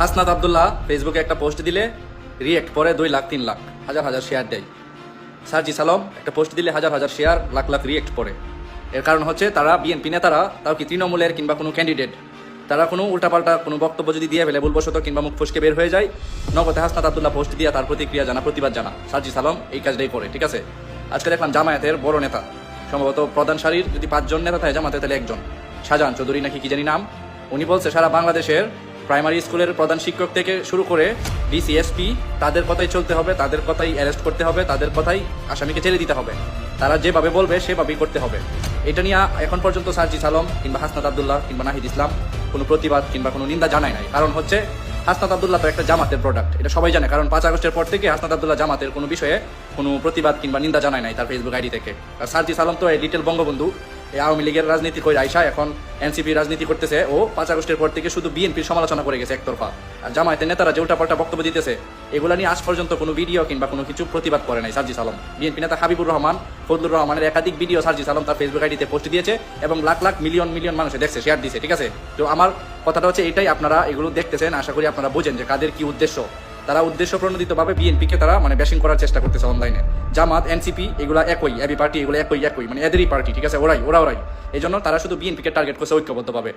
হাসনাত আবদুল্লাহ ফেসবুকে একটা পোস্ট দিলে রিয়েক্ট পরে দুই লাখ, তিন লাখ, হাজার হাজার শেয়ার দেয়। সার্জি সালম একটা পোস্ট দিলে হাজার হাজার শেয়ার লাখ লাখ রিয়েক্ট পরে এর কারণ হচ্ছে তারা বিএনপি নেতারা তাও কি তৃণমূলের কিংবা কোনো ক্যান্ডিডেট তারা কোনো উল্টাপাল্টা কোনো বক্তব্য যদি দিয়ে ফেলে ভুলবশত কিংবা মুখ ফসকে বের হয়ে যায়, নগদে হাসনাত আবদুল্লাহ পোস্ট দিয়ে তার প্রতিক্রিয়া জানা, প্রতিবাদ জানা। সার্জি সালম এই কাজটাই করে, ঠিক আছে? আজকে দেখলাম জামায়াতের বড় নেতা, সম্ভবত প্রধান সারির যদি পাঁচজন নেতা থাকে জামাতে, তাহলে একজন। শাহজাহান চৌধুরী নাকি কি জানি নাম? উনি বলছে, সারা বাংলাদেশের প্রাইমারি স্কুলের প্রধান শিক্ষক থেকে শুরু করে ডিসিএসপি, তাদের কথাই চলতে হবে, তাদের কথাই অ্যারেস্ট করতে হবে, তাদের কথাই আসামিকে ছেড়ে দিতে হবে। তারা যেভাবে বলবে, সেভাবেই করতে হবে। এটা নিয়ে এখন পর্যন্ত সার্জি আলম কিংবা হাসনাত আবদুল্লাহ কিংবা নাহিদ ইসলাম কোনো প্রতিবাদ কিংবা কোনো নিন্দা জানায় নাই। কারণ হচ্ছে, হাসনাত আবদুল্লাহ তো একটা জামাতের প্রোডাক্ট এটা সবাই জানে। কারণ পাঁচ আগস্টের পর থেকে হাসনাত আবদুল্লাহ জামাতের কোনো বিষয়ে কোনো প্রতিবাদ কিংবা নিন্দা জানায় নাই তার ফেসবুক আইডি থেকে। আর সার্জি আলম তো এই লিটল বঙ্গবন্ধু আওয়ামী লীগের রাজনীতি করে আইসা এখন এনসিপি রাজনীতি করতেছে। ও পাঁচ আগস্টের পর থেকে শুধু বিএনপির সমালোচনা করে গেছে একতরফা। আর জামায়াতের নেতারা যে উল্টাপাল্টা বক্তব্য দিতেছে, এগুলা নিয়ে আজ পর্যন্ত কোনো ভিডিও কিংবা কোনো কিছু প্রতিবাদ করে নাই সার্জি আলম। বিএনপি নেতা হাবিবুর রহমান, ফজলুর রহমানের একাধিক ভিডিও সার্জি আলম তার ফেসবুক আইডিতে পোস্ট দিয়েছে এবং লাখ লাখ মিলিয়ন মিলিয়ন মানুষে দেখছে শেয়ার দিয়েছে ঠিক আছে? তো আমার কথাটা হচ্ছে এটাই, আপনারা এগুলো দেখতেছেন, আশা করি আপনারা বোঝেন যে কাদের কি উদ্দেশ্য। তারা উদ্দেশ্য প্রণোদিতভাবে বিএনপিকে তারা মানে ব্যাশিং করার চেষ্টা করতেছে অনলাইনে জামাত এনসিপি এগুলো একই এবি পার্টি এগুলো একই একই মানে এদেরই পার্টি ঠিক আছে? ওরাই, ওরা ওরাই। এই জন্য তারা শুধু বিএনপিকে টার্গেট করছে ঐক্যবদ্ধভাবে।